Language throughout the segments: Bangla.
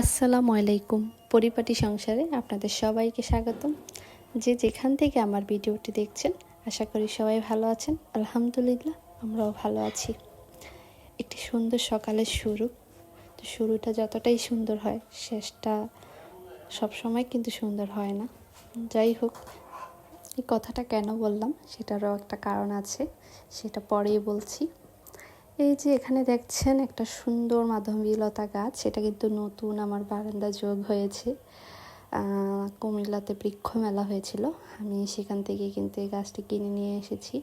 আসসালামু আলাইকুম, পরিপাটি সংসারে আপনাদের সবাইকে স্বাগতম। যে যেখান থেকে আমার ভিডিওটি দেখছেন, আশা করি সবাই ভালো আছেন। আলহামদুলিল্লাহ, আমরাও ভালো আছি। একটি সুন্দর সকালের শুরু। তো শুরুটা যতটাই সুন্দর হয়, শেষটা সবসময় কিন্তু সুন্দর হয় না। যাই হোক, এই কথাটা কেন বললাম, সেটারও একটা কারণ আছে, সেটা পরেই বলছি। এই যে এখানে দেখছেন একটা সুন্দর মাধবীলতা গাছ সেটা কিন্তু নতুন, আমার বারান্দা যোগ হয়েছে। কুমিল্লাতে বৃক্ষ মেলা হয়েছিল, আমি সেখান থেকে কিন্তু এই গাছটি কিনে নিয়ে এসেছি।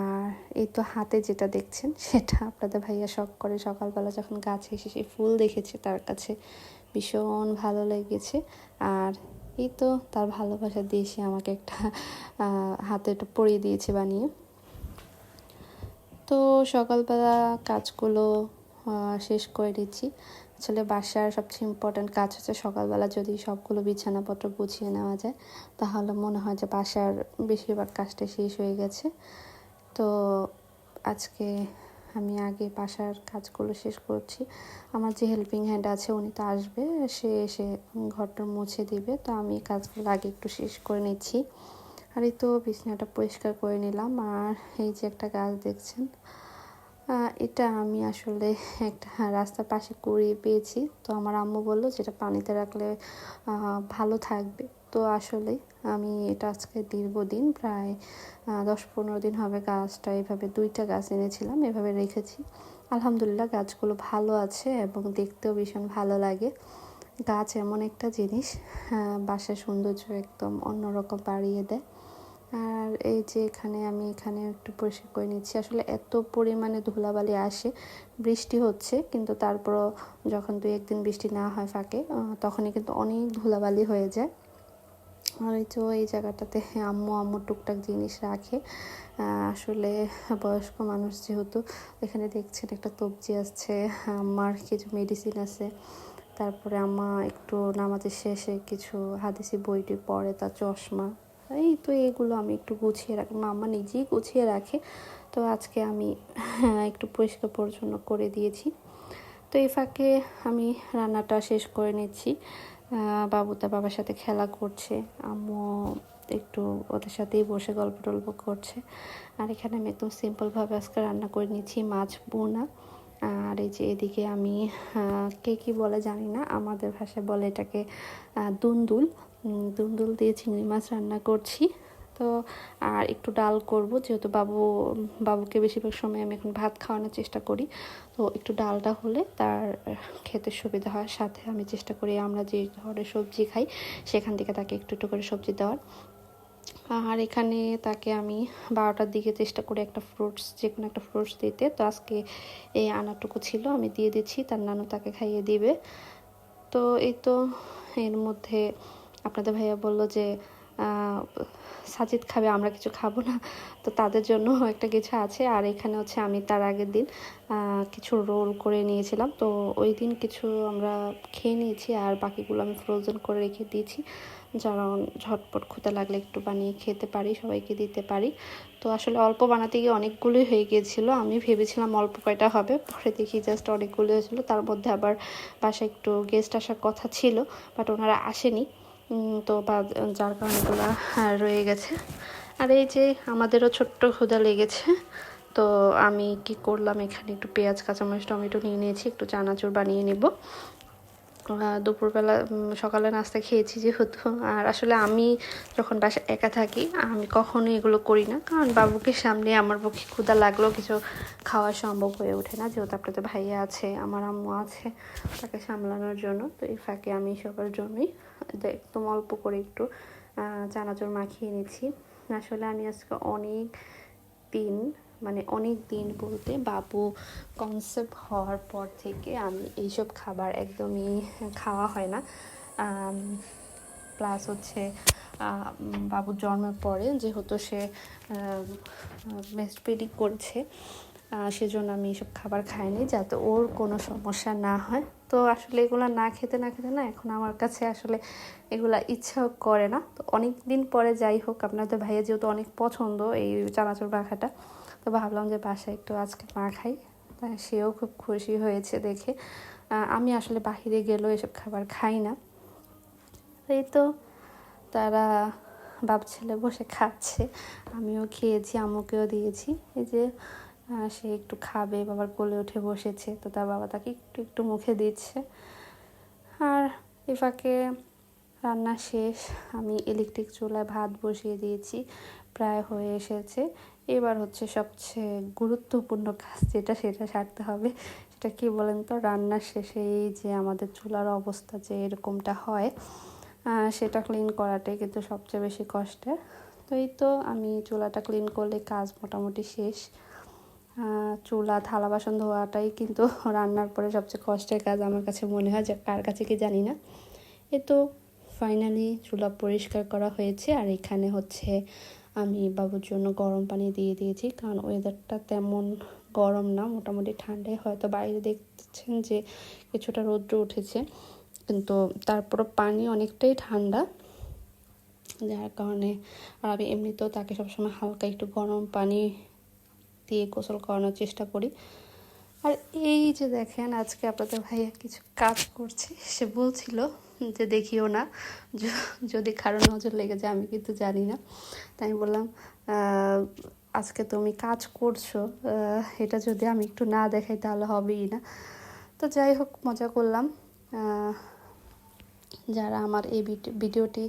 আর এই তো হাতে যেটা দেখছেন, সেটা আপনাদের ভাইয়া শখ করে সকালবেলা যখন গাছে এসে সেই ফুল দেখেছে, তার কাছে ভীষণ ভালো লেগেছে। আর এই তো তার ভালোবাসা দিয়ে সে আমাকে একটা হাতে একটা পরিয়ে দিয়েছে বানিয়ে। তো সকালবেলা কাজগুলো শেষ করে দিচ্ছি আসলে বাসার সবচেয়ে ইম্পর্ট্যান্ট কাজ হচ্ছে সকালবেলা যদি সবগুলো বিছানাপত্র গুছিয়ে নেওয়া যায়, তাহলে মনে হয় যে বাসার বেশিরভাগ কাজটা শেষ হয়ে গেছে। তো আজকে আমি আগে বাসার কাজগুলো শেষ করছি। আমার যে হেল্পিং হ্যান্ড আছে উনি তো আসবে, সে এসে ঘরটা মুছে দিবে। তো আমি কাজগুলো আগে একটু শেষ করে নিচ্ছি। আর এই তো বিছনাটা পরিষ্কার করে নিলাম আর এই যে একটা গাছ দেখছেন এটা আমি আসলে একটা রাস্তার পাশে কুড়িয়ে পেয়েছি। তো আমার আম্মু বলল যেটা পানিতে রাখলে ভালো থাকবে। তো আসলে আমি এটা আজকে দীর্ঘদিন প্রায় দশ পনেরো দিন হবে গাছটা এভাবে দুইটা গাছ এনেছিলাম, এভাবে রেখেছি। আলহামদুলিল্লাহ গাছগুলো ভালো আছে এবং দেখতেও ভীষণ ভালো লাগে। গাছ এমন একটা জিনিস বাসার সৌন্দর্য একদম অন্যরকম বাড়িয়ে দেয়। আর এই যে এখানে আমি এখানে একটু পরিষ্কার করে নিচ্ছি। আসলে এত পরিমাণে ধুলাবালি আসে, বৃষ্টি হচ্ছে, কিন্তু তারপরও যখন দুই একদিন বৃষ্টি না হয় ফাঁকে তখনই কিন্তু অনেক ধুলাবালি হয়ে যায়। আর এই তো এই জায়গাটাতে আম্মু আম্মু টুকটাক জিনিস রাখে। আসলে বয়স্ক মানুষ যেহেতু, এখানে দেখছেন একটা তবজি আসছে আমার কিছু মেডিসিন আছে। তারপরে আম্মা একটু নামাজের শেষে কিছু হাদিসি বইটি পড়ে তার চশমা। এই তো এগুলো আমি একটু গুছিয়ে রাখি। মাম্মা নিজেই গুছিয়ে রাখে। তো আজকে আমি একটু পরিষ্কার পরিচ্ছন্ন করে দিয়েছি। তো এই ফাঁকে আমি রান্নাটা শেষ করে নিচ্ছি। বাবু তার বাবার সাথে খেলা করছে। আম্মু একটু ওদের সাথেই বসে গল্প টল্প করছে। আর এখানে আমি একদম সিম্পলভাবে আজকে রান্না করে নিচ্ছি মাছ বোনা আর এই যে এদিকে আমি কে কী বলে জানি না, আমাদের ভাষায় বলে এটাকে দুন্দুল। দুন্দুল দিয়ে চিংড়ি মাছ রান্না করছি। তো আর একটু ডাল করব, যেহেতু বাবু, বাবুকে বেশিরভাগ সময় আমি এখন ভাত খাওয়ানোর চেষ্টা করি। তো একটু ডালটা হলে তার খেতে সুবিধা হয়। সাথে আমি চেষ্টা করি আমরা যে ধরনের সবজি খাই, সেখান থেকে তাকে একটু একটু করে সবজি দেওয়ার। আর এখানে তাকে আমি বারোটার দিকে চেষ্টা করি একটা ফ্রুটস যে কোনো একটা ফ্রুটস দিতে। তো আজকে এই আনাটুকু ছিল, আমি দিয়ে দিচ্ছি, তার নানু তাকে খাইয়ে দিবে। তো এই তো, এর মধ্যে আপনাদের ভাইয়া বলল যে সাজিদ খাবে, আমরা কিছু খাব না। তো তাদের জন্য একটা কিছু আছে। আর এখানে হচ্ছে আমি তার আগের দিন কিছু রোল করে নিয়েছিলাম। তো ওই দিন কিছু আমরা খেয়ে নিয়েছি আর বাকিগুলো আমি ফ্রোজেন করে রেখে দিয়েছি। যেমন ঝটপট খুঁতে লাগলে একটু বানিয়ে খেতে পারি, সবাইকে দিতে পারি। তো আসলে অল্প বানাতে গিয়ে অনেকগুলোই হয়ে গিয়েছিল। আমি ভেবেছিলাম অল্প কয়টা হবে, পরে দেখি জাস্ট অনেকগুলো হয়েছিলো। তার মধ্যে আবার বাসায় একটু গেস্ট আসার কথা ছিল বাট ওনারা আসেনি। তো যার কারণে এগুলো রয়ে গেছে। আর এই যে আমাদেরও ছোট্ট ক্ষুদা লেগেছে, তো আমি কি করলাম এখানে? একটু পেঁয়াজ, কাঁচামরিচ, টমেটো নিয়ে নিয়েছি, একটু চানাচুর বানিয়ে নেব। দুপুরবেলা সকালে নাস্তা খেয়েছি যেহেতু। আর আসলে আমি যখন বাসা একা থাকি, আমি কখনোই এগুলো করি না। কারণ বাবুকে সামনে আমার পক্ষে ক্ষুদা লাগলেও কিছু খাওয়া সম্ভব হয়ে ওঠে না। যেহেতু আপনাদের ভাইয়া আছে, আমার আম্মু আছে, তাকে সামলানোর জন্য। তো এই ফাঁকে আমি সবার জন্যই একদম অল্প করে একটু চানাচুর মাখিয়ে নিচ্ছি আসলে আমি আজকে অনেক দিন মানে অনেক দিন বলতে বাবু কনসেপ্ট হওয়ার পর থেকে আমি এইসব খাবার একদমই খাওয়া হয় না। প্লাস হচ্ছে বাবুর জন্মের পরে যেহেতু সে মেসপিডিং করছে সেজন্য আমি এইসব খাবার খাইনি যাতে ওর কোনো সমস্যা না হয়। তো আসলে এগুলো না খেতে না খেতে না এখন আমার কাছে আসলে এগুলা ইচ্ছাও করে না। তো অনেক দিন পরে যাই হোক, আপনাদের ভাইয়া যেহেতু অনেক পছন্দ এই চানাচুর পাখাটা তো ভাবলাম যে বাসায় একটু আজকে মা খাই। সেও খুব খুশি হয়েছে দেখে। আমি আসলে বাহিরে গেলেও এসব খাবার খাই না। এই তো তারা বাপ ছেলে বসে খাচ্ছে। আমিও খেয়েছি, আম্মুকেও দিয়েছি। এই যে সে একটু খাবে, বাবার কোলে উঠে বসেছে। তো তার বাবা তাকে একটু একটু মুখে দিচ্ছে। আর এ ফাঁকে রান্না শেষ, আমি ইলেকট্রিক চুলায় ভাত বসিয়ে দিয়েছি, প্রায় হয়ে এসেছে। এবার হচ্ছে সবচেয়ে গুরুত্বপূর্ণ কাজ যেটা, সেটা সারতে হবে। সেটা কি বলেন তো? রান্নার শেষে এই যে আমাদের চুলার অবস্থা যে এরকমটা হয় সেটা ক্লিন করাটাই কিন্তু সবচেয়ে বেশি কষ্টের। তো এই তো আমি চুলাটা ক্লিন করলে কাজ মোটামুটি শেষ। চুলা, থালা বাসন ধোয়াটাই কিন্তু রান্নার পরে সবচেয়ে কষ্টের কাজ আমার কাছে মনে হয়, যে কার কাছে কি জানি না। এ তো ফাইনালি চুলা পরিষ্কার করা হয়েছে আর এখানে হচ্ছে আমি বাবুর জন্য গরম পানি দিয়ে দিয়েছি। কারণ ওয়েদারটা তেমন গরম না, মোটামুটি ঠান্ডায় হয়তো বাইরে দেখছেন যে কিছুটা রৌদ্র উঠেছে, কিন্তু তারপরও পানি অনেকটাই ঠান্ডা। যার কারণে আর আমি এমনিতেও তাকে সবসময় হালকা একটু গরম পানি দিয়ে গোসল করানোর চেষ্টা করি। আর এই যে দেখেন, আজকে আপনাদের ভাইয়া কিছু কাজ করছে, সে বলছিল যে দেখিও না। যদি কারও নজর লেগে যায়, আমি কিন্তু জানি না। তাই আমি বললাম আজকে তুমি কাজ করছ এটা যদি আমি একটু না দেখাই তাহলে হবেই না। তো যাই হোক, মজা করলাম। যারা আমার এই ভিডি- ভিডিওটি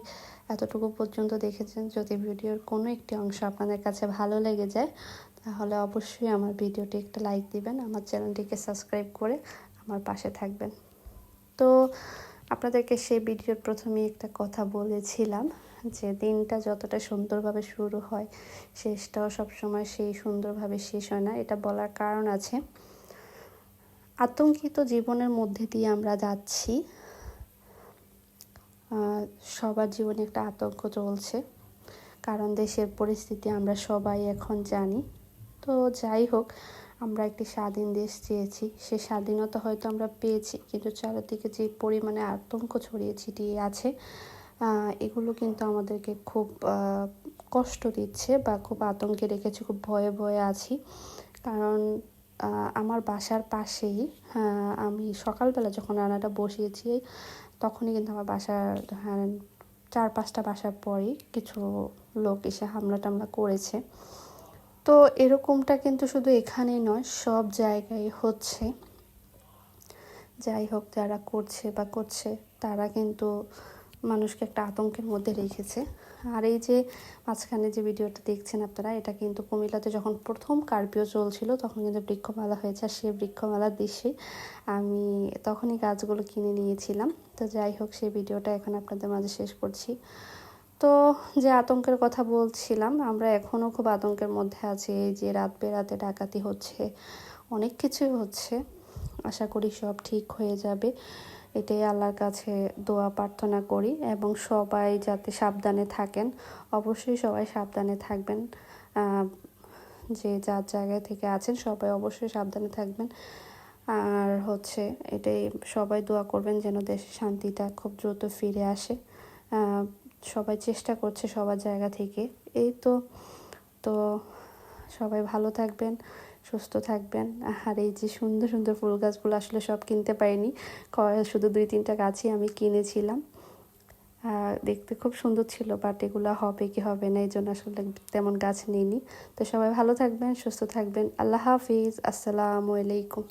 এতটুকু পর্যন্ত দেখেছেন, যদি ভিডিওর কোনো একটি অংশ আপনাদের কাছে ভালো লেগে যায়, তাহলে অবশ্যই আমার ভিডিওটি একটা লাইক দিবেন, আমার চ্যানেলটিকে সাবস্ক্রাইব করে আমার পাশে থাকবেন। তো আপনাদেরকে সেই ভিডিওর প্রথমেই একটা কথা বলেছিলাম যে দিনটা যতটা সুন্দরভাবে শুরু হয়, শেষটাও সবসময় সেই সুন্দরভাবে শেষ হয় না। এটা বলার কারণ আছে, আতঙ্কিত জীবনের মধ্যে দিয়ে আমরা যাচ্ছি সবার জীবনে একটা আতঙ্ক চলছে, কারণ দেশের পরিস্থিতি আমরা সবাই এখন জানি। তো যাই হোক আমরা একটি স্বাধীন দেশ চেয়েছি, সে স্বাধীনতা হয়তো আমরা পেয়েছি, কিন্তু চারিদিকে যে পরিমাণে আতঙ্ক ছড়িয়ে ছিটিয়ে আছে এগুলো কিন্তু আমাদেরকে খুব কষ্ট দিচ্ছে বা খুব আতঙ্কে রেখেছে, খুব ভয়ে ভয়ে আছি। কারণ আমার বাসার পাশেই আমি সকালবেলা যখন রান্নাটা বসিয়েছি, তখনই কিন্তু আমার বাসার চার পাঁচটা বাসার পরেই কিছু লোক এসে হামলা টামলা করেছে। তো এরকমটা কিন্তু শুধু এখানেই নয়, সব জায়গায় হচ্ছে। যাই হোক, যারা করছে বা করছে, তারা কিন্তু মানুষকে একটা আতঙ্কের মধ্যে রেখেছে। আর এই যে মাঝখানে যে ভিডিওটা দেখছেন আপনারা, এটা কিন্তু কুমিল্লাতে যখন প্রথম কার্পিও চলছিল, তখন কিন্তু বৃক্ষমালা হয়েছে। আর সেই বৃক্ষমালার দৃশ্যে আমি তখনই গাছগুলো কিনে নিয়েছিলাম। তো যাই হোক সেই ভিডিওটা এখন আপনাদের মাঝে শেষ করছি। তো যে আতঙ্কের কথা বলছিলাম, আমরা এখনও খুব আতঙ্কের মধ্যে আছি। যে রাত বেরাতে ডাকাতি হচ্ছে, অনেক কিছুই হচ্ছে। আশা করি সব ঠিক হয়ে যাবে। এটাই আল্লাহর কাছে দোয়া, প্রার্থনা করি। এবং সবাই যাতে সাবধানে থাকেন, অবশ্যই সবাই সাবধানে থাকবেন। যে যার জায়গা থেকে আছেন, সবাই অবশ্যই সাবধানে থাকবেন। আর হচ্ছে এটাই সবাই দোয়া করবেন যেন দেশে শান্তিটা খুব দ্রুত ফিরে আসে। সবাই চেষ্টা করছে সবার জায়গা থেকে। এই তো তো সবাই ভালো থাকবেন, সুস্থ থাকবেন। আর এই যে সুন্দর সুন্দর ফুল গাছগুলো আসলে সব কিনতে পারিনি। শুধু দুই, তিনটা গাছই আমি কিনেছিলাম। দেখতে খুব সুন্দর ছিল বাট এগুলো হবে কি হবে না, এই জন্য আসলে তেমন গাছ নিইনি। তো সবাই ভালো থাকবেন, সুস্থ থাকবেন। আল্লাহ হাফিজ, আসসালামু আলাইকুম।